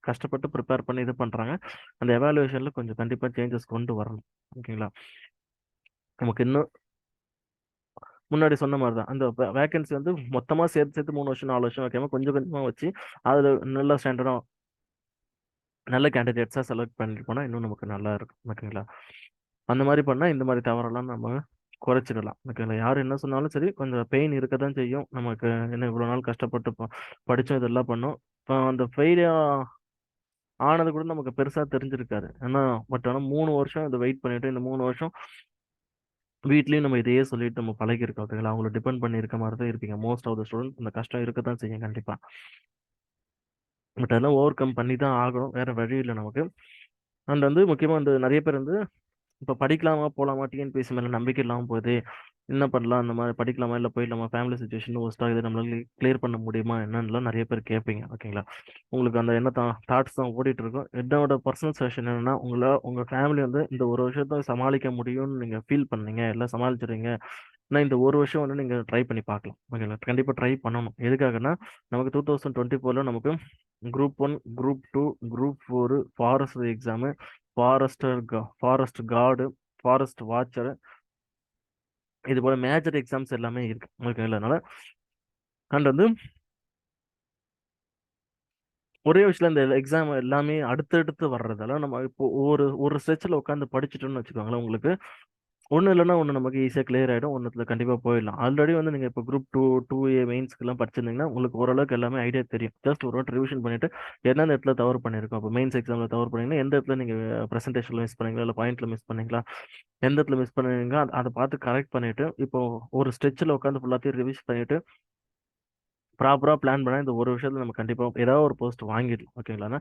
கஷ்டப்பட்டு ப்ரிப்பேர் பண்ணி இது பண்ணுறாங்க அந்த எவாலுவேஷனில் கொஞ்சம் கண்டிப்பாக சேஞ்சஸ் கொண்டு வரணும் ஓகேங்களா நமக்கு இன்னும் முன்னாடி சொன்ன மாதிரி தான். அந்த வேகன்சி வந்து மொத்தமாக சேர்த்து சேர்த்து மூணு வருஷம் நாலு வருஷம் வைக்காம கொஞ்சம் கொஞ்சமாக வச்சு அதில் நல்ல ஸ்டாண்டர்டாக நல்ல கேண்டிடேட்ஸாக செலக்ட் பண்ணிட்டு போனால் இன்னும் நமக்கு நல்லா இருக்கும் ஓகேங்களா அந்த மாதிரி பண்ணால் இந்த மாதிரி தவறெல்லாம் நம்ம குறைச்சிடலாம். ஓகேங்களா யார் என்ன சொன்னாலும் சரி கொஞ்சம் பெயின் இருக்க தான் செய்யும். நமக்கு என்ன இவ்வளோ நாள் கஷ்டப்பட்டு படித்தோம் இதெல்லாம் பண்ணோம். இப்போ அந்த ஃபெயிலியா ஆனது கூட நமக்கு பெருசாக தெரிஞ்சிருக்காரு ஏன்னா பட் ஆனால் மூணு வருஷம் இதை வெயிட் பண்ணிட்டு இந்த மூணு வருஷம் வீட்லேயும் நம்ம இதையே சொல்லிட்டு நம்ம பழகிருக்கோம் ஓகேங்களா? அவங்கள டிபெண்ட் பண்ணி இருக்க மாதிரி தான் இருப்பீங்க. மோஸ்ட் ஆஃப் த ஸ்டூடெண்ட் அந்த கஷ்டம் இருக்க தான் செய்யும் கண்டிப்பாக பட் அதெல்லாம் ஓவர் கம் பண்ணி தான் ஆகணும். வேற வழி இல்லை நமக்கு. அண்ட் வந்து முக்கியமாக வந்து நிறைய பேர் வந்து இப்போ படிக்கலாமா போகலாமா டிஎன்பிஎஸ்சி மேலே நம்பிக்கை இல்லாமல் போகுது. என்ன பண்ணலாம் அந்த மாதிரி படிக்கலாமா இல்லை போயிடலாமா ஃபேமிலி சுச்சுவேஷன் ஒஸ்ட் ஆகுது நம்மளால கிளியர் பண்ண முடியுமா என்னன்னுலாம் நிறைய பேர் கேட்பீங்க ஓகேங்களா உங்களுக்கு அந்த என்ன தான் தாட்ஸ் தான் ஓடிட்டு இருக்கும். என்னோட பர்சனல் செஷன் என்னன்னா உங்களை உங்கள் ஃபேமிலி வந்து இந்த ஒரு வருஷத்தை சமாளிக்க முடியும்னு நீங்கள் ஃபீல் பண்ணீங்க எல்லாம் சமாளிச்சிடுறீங்க. ஆனால் இந்த ஒரு வருஷம் வந்து நீங்கள் ட்ரை பண்ணி பார்க்கலாம் ஓகேங்களா கண்டிப்பாக ட்ரை பண்ணணும். எதுக்காகனா நமக்கு டூ தௌசண்ட் டுவெண்ட்டி ஃபோரில் நமக்கு group one group two group four forest exam forester forest guard forest watcher இது போல மேஜர் எக்ஸாம்ஸ் எல்லாமே இருக்கு. ஓகேங்களா அதனால அண்ட் வந்து ஒரே விஷயத்துல இந்த எக்ஸாம் எல்லாமே அடுத்தடுத்து வர்றதால நம்ம இப்போ ஒரு ஒரு ஸ்ட்ரெச்சில் உட்காந்து படிச்சுட்டோம்னு வச்சுக்கோங்களேன் உங்களுக்கு. ஒன்று இல்லைன்னா ஒன்று நமக்கு ஈஸியாக கிளியர் ஆகிடும் ஒன்றுத்தில் கண்டிப்பாக போயிடலாம். ஆல்ரெடி வந்து நீங்கள் இப்போ குரூப் டூ டூ ஏ மெயின்ஸ்க்குலாம் படிச்சிருந்தீங்கன்னா உங்களுக்கு ஓரளவுக்கு எல்லாமே ஐடியா தெரியும். ஜஸ்ட் ஒரு வாட்டி ரிவிஷன் பண்ணிட்டு எந்தெந்த இடத்துல தவறு பண்ணியிருக்கோம்? இப்போ மெயின்ஸ் எக்ஸாமில் தவறு பண்ணிங்கன்னா எந்த இடத்துல நீங்கள் ப்ரெசன்டேஷனில் மிஸ் பண்ணீங்களா? இல்லை பாயிண்ட்ல மிஸ் பண்ணீங்களா? எந்த இடத்துல மிஸ் பண்ணுவீங்க அதை பார்த்து கரெக்ட் பண்ணிட்டு இப்போ ஒரு ஸ்ட்ரெச்சில் உட்காந்து ஃபுல்லாத்தையும் ரிவிஷ் பண்ணிட்டு ப்ராப்பராக பிளான் பண்ணால் இந்த ஒரு விஷயத்தில் நம்ம கண்டிப்பாக ஏதாவது ஒரு போஸ்ட் வாங்கிடலாம். ஓகேங்களா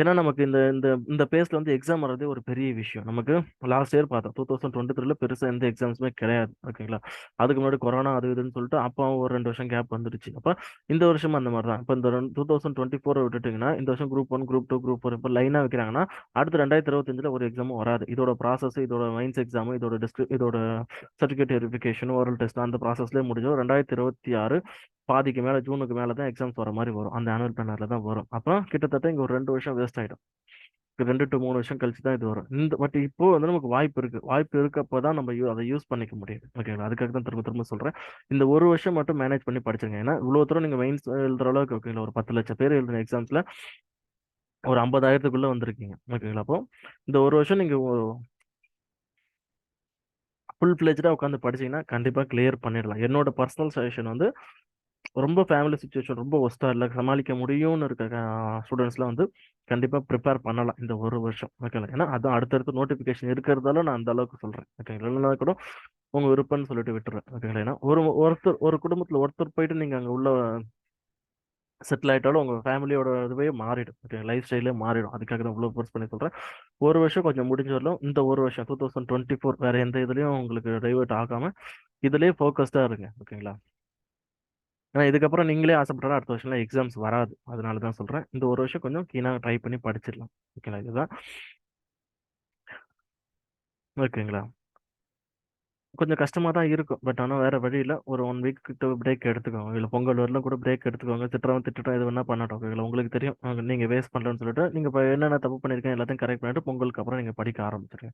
ஏன்னா நமக்கு இந்த இந்த இந்த பேஸ்ல வந்து எக்ஸாம் வர்றதே ஒரு பெரிய விஷயம். நமக்கு லாஸ்ட் இயர் பார்த்தோம் டூ தௌசண்ட் டுவெண்ட்டி த்ரீல பெருசாக எந்த எக்ஸாம்ஸுமே கிடையாது ஓகேங்களா அதுக்கு முன்னாடி கொரோனா அது இதுன்னு சொல்லிட்டு அப்போ ஒரு ரெண்டு வருஷம் கேப் வந்துடுச்சு. அப்போ இந்த வருஷம் அந்த மாதிரி தான். இப்போ இந்த டூ தௌசண்ட் டுவெண்ட்டி ஃபோர் விட்டுட்டிங்கன்னா இந்த வருஷம் group one group two group four இப்போ லைனாக வைக்கிறாங்கன்னா அடுத்து ரெண்டாயிரத்தி இருபத்தஞ்சில் ஒரு எக்ஸாமும் வராது. இதோட ப்ராசஸ் இதோட மைன்ஸ் எக்ஸாம் இதோட டிஸ்கிரி இதோட சர்டிஃபிகேட் வெரிஃபிகேஷன் ஓரல் டெஸ்ட் அந்த ப்ராசஸ்லேயே முடிஞ்சோம். ரெண்டாயிரத்தி இருபத்தி ஆறு பாதிக்கு மேலே ஜூனுக்கு மேலே தான் எக்ஸாம்ஸ் வர மாதிரி வரும். அந்த ஆனுவல் பிளானரில் தான் வரும். அப்போ கிட்டத்தட்ட இங்கே ஒரு ரெண்டு வருஷம் வேஸ்ட் ஆகிடும் ரெண்டு டு மூணு வருஷம் கழிச்சு தான் இது வரும். இந்த பட் இப்போ வந்து நமக்கு வாய்ப்பு இருக்கு. வாய்ப்பு இருக்கப்போ தான் நம்ம யூ அதை யூஸ் பண்ணிக்க முடியும் ஓகேங்களா அதுக்காக தான் திரும்ப திரும்ப சொல்றேன். இந்த ஒரு வருஷம் மட்டும் மேனேஜ் பண்ணி படிச்சிருங்க. ஏன்னா இவ்வளோ தூரம் நீங்க மெயின்ஸ் எழுதுற அளவுக்கு ஓகேங்களா ஒரு பத்து லட்சம் பேர் எழுதுன எக்ஸாம்ஸ்ல ஒரு ஐம்பதாயிரத்துக்குள்ள வந்திருக்கீங்க. ஓகேங்களா அப்போ இந்த ஒரு வருஷம் நீங்க ஃபுல் ஃபிளெஜ்டாக உட்காந்து படிச்சீங்கன்னா கண்டிப்பாக கிளியர் பண்ணிடலாம். என்னோட பர்சனல் சஜஷன் வந்து ரொம்ப ஃபேமிலி சுச்சுவேஷன் ரொம்ப ஒஸ்ட்டாக இல்லை. சமாளிக்க முடியும்னு இருக்க ஸ்டூடெண்ட்ஸ்லாம் வந்து கண்டிப்பாக ப்ரிப்பேர் பண்ணலாம் இந்த ஒரு வருஷம். ஓகேங்களா ஏன்னா அதான் அடுத்தடுத்து நோட்டிஃபிகேஷன் இருக்கிறதால நான் அந்த அளவுக்கு சொல்கிறேன் ஓகேங்களா இல்லைனா கூட உங்கள் விருப்பம்னு சொல்லிட்டு விட்டுறேன் ஓகேங்களா ஏன்னா ஒரு ஒருத்தர் ஒரு குடும்பத்தில் ஒருத்தர் போயிட்டு நீங்கள் அங்கே உள்ள செட்டில் ஆகிட்டாலும் உங்கள் ஃபேமிலியோட இதுவே மாறிடும். ஓகே லைஃப் ஸ்டைலே மாறிடும். அதுக்காக தான் இவ்வளோ ஃபோர்ஸ் பண்ணி சொல்கிறேன் ஒரு வருஷம் கொஞ்சம் முடிஞ்ச வரலும் இந்த ஒரு வருஷம் டூ தௌசண்ட் டுவெண்ட்டி ஃபோர் வேறு எந்த இதுலேயும் உங்களுக்கு டைவர்ட் ஆகாமல் இதுலேயே ஃபோக்கஸ்டாக இருங்க. ஓகேங்களா ஏன்னா இதுக்கப்புறம் நீங்களே ஆசைப்பட்டாலும் அடுத்த வருஷம்லாம் எக்ஸாம்ஸ் வராது. அதனால தான் சொல்கிறேன் இந்த ஒரு வருஷம் கொஞ்சம் கீனாக ட்ரை பண்ணி படிச்சிடலாம். ஓகேங்களா இதுதான்? ஓகேங்களா கொஞ்சம் கஷ்டமாக தான் இருக்கும். பட் ஆனால் வேறு வழியில் ஒரு ஒன் வீக் கிட்ட பிரேக் எடுத்துக்கோங்க. இல்லை பொங்கல் வரலாம் கூட பிரேக் எடுத்துக்கோங்க. திட்டுறவன் திட்டுறோம் இது வேணால் பண்ணட்டும். ஓகேங்களா உங்களுக்கு தெரியும். நீங்கள் வேஸ்ட் பண்ணலன்னு சொல்லிட்டு நீங்கள் இப்போ என்னென்ன தப்பு பண்ணியிருக்கேன் எல்லாத்தையும் கரெக்ட் பண்ணிட்டு பொங்கலுக்கு அப்புறம் நீங்கள் படிக்க ஆரம்பிச்சிருங்க.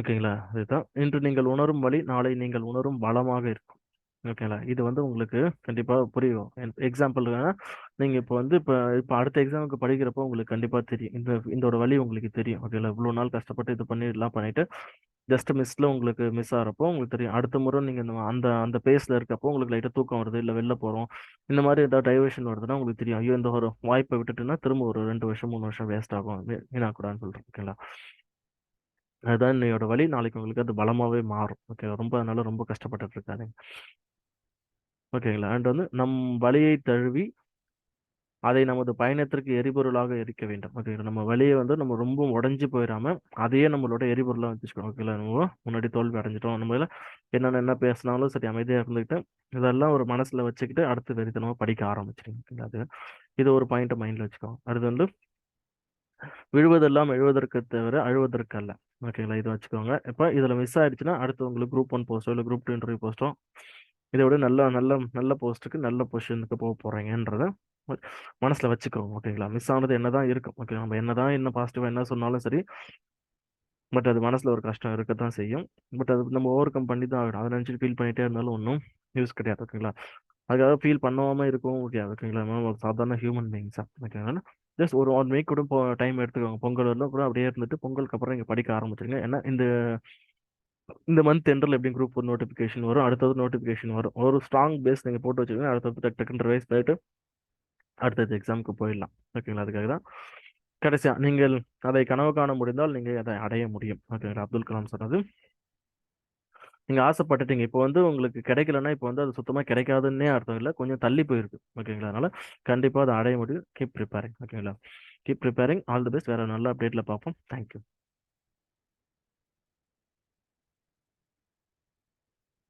ஓகேங்களா இதுதான். இன்று நீங்கள் உணரும் வழி நாளை நீங்கள் உணரும் பலமாக இருக்கும். ஓகேங்களா இது வந்து உங்களுக்கு கண்டிப்பாக புரியும். எக்ஸாம்பிள் நீங்கள் இப்போ வந்து இப்போ இப்போ அடுத்த எக்ஸாமுக்கு படிக்கிறப்போ உங்களுக்கு கண்டிப்பாக தெரியும். இந்த இதோட வழி உங்களுக்கு தெரியும். ஓகேங்களா இவ்வளோ நாள் கஷ்டப்பட்டு இது பண்ணி எல்லாம் பண்ணிட்டு ஜஸ்ட் மிஸ்ல உங்களுக்கு மிஸ் ஆகிறப்போ உங்களுக்கு தெரியும். அடுத்த முறை நீங்கள் இந்த அந்த அந்த பேஸில் இருக்கப்போ உங்களுக்கு லைட்டாக தூக்கம் வருது இல்லை வெளில போகிறோம் இந்த மாதிரி ஏதாவது டைவர்ஷன் வருதுன்னா உங்களுக்கு தெரியும். ஐயோ இந்த ஒரு வாய்ப்பை விட்டுட்டுன்னா திரும்ப ஒரு ரெண்டு வருஷம் மூணு வருஷம் வேஸ்ட் ஆகும். வீணாக்கூடாதுன்னு சொல்கிறேன் ஓகேங்களா அதுதான் என்னையோட வழி. நாளைக்கு உங்களுக்கு அது பலமாகவே மாறும். ஓகே ரொம்ப அதனால ரொம்ப கஷ்டப்பட்டு இருக்காதுங்க. ஓகேங்களா? அண்ட் வந்து நம் வழியை தழுவி அதை நமது பயணத்திற்கு எரிபொருளாக எரிக்க வேண்டும். ஓகேங்களா? நம்ம வழியை வந்து நம்ம ரொம்ப உடஞ்சி போயிடாம அதையே நம்மளோட எரிபொருளாக வச்சுக்கணும். ஓகேங்களா? நம்ம முன்னாடி தோல்வி அடைஞ்சிட்டோம். நம்ம என்னென்ன என்ன பேசினாலும் சரி அமைதியாக இருந்துக்கிட்டு இதெல்லாம் ஒரு மனசில் வச்சுக்கிட்டு அடுத்து வெறித்தனமாக படிக்க ஆரம்பிச்சிருங்க. அது இது ஒரு பாயிண்ட் மைண்டில் வச்சுக்கோங்க. அடுத்து வந்து விழுவதெல்லாம் எழுவதற்கு தவிர அழுவதற்கு அல்ல ஓகேங்களா? இது வச்சுக்கோங்க. இப்போ இதில் மிஸ் ஆயிடுச்சுன்னா அடுத்து உங்களுக்கு குரூப் ஒன் போஸ்ட்டோ இல்லை குரூப் டூ இன்டர்வியூ போஸ்ட்டோ இதை விட நல்ல நல்ல நல்ல போஸ்ட்டுக்கு நல்ல பொசிஷனுக்கு போக போகிறீங்கன்றத மனசில் வச்சுக்கிறோம் ஓகேங்களா? மிஸ் ஆனது என்ன தான் இருக்கும் ஓகே? நம்ம என்ன தான் என்ன பாசிட்டிவாக என்ன சொன்னாலும் சரி பட் அது மனசில் ஒரு கஷ்டம் இருக்க தான் செய்யும். பட் அது நம்ம ஓவர் கம் பண்ணி தான் ஆகணும். அதை நினச்சிட்டு ஃபீல் பண்ணிகிட்டே இருந்தாலும் ஒன்றும் யூஸ் கிடையாது ஓகேங்களா? அதுக்காக ஃபீல் பண்ணாமல் இருக்கவும் ஓகே ஓகேங்களா? ஒரு சாதாரண ஹியூமன் பீங்ஸாக ஓகேங்களா? ஜஸ்ட் ஒரு ஒன் வீக் கூட டைம் எடுத்துக்கோங்க. பொங்கல் வரலாம் கூட அப்படியே இருந்துட்டு பொங்கலுக்கு அப்புறம் இங்கே படிக்க ஆரம்பிச்சிருங்க. ஏன்னா இந்த இந்த மந்த் எண்டில் எப்படி குரூப் ஒரு நோட்டிஃபிகேஷன் வரும். அடுத்தது நோட்டிஃபிகேஷன் வரும். ஒரு ஸ்ட்ராங் பேஸ் நீங்கள் போட்டு வச்சுக்கோங்க அடுத்தது டக் டக்குன்ற ரிவைஸ் பண்ணிட்டு அடுத்தது எக்ஸாமுக்கு போயிடலாம். ஓகேங்களா அதுக்காக தான். கடைசியாக நீங்கள் அதை கனவு காண முடிந்தால் நீங்கள் அதை அடைய முடியும். ஓகேங்களா அப்துல் கலாம் சொன்னது. நீங்கள் ஆசைப்பட்டுட்டீங்க. இப்போ வந்து உங்களுக்கு கிடைக்கலன்னா இப்போ வந்து அது சுத்தமாக கிடைக்காதுன்னே அர்த்தம் இல்லை. கொஞ்சம் தள்ளி போயிருக்கு. ஓகேங்களா அதனால் கண்டிப்பாக அதை அடைய முடியும். கீப் ப்ரிப்பேரிங் ஓகேங்களா keep preparing all the best வேறு நல்ல அப்டேட்டில் பார்ப்போம். தேங்க்யூ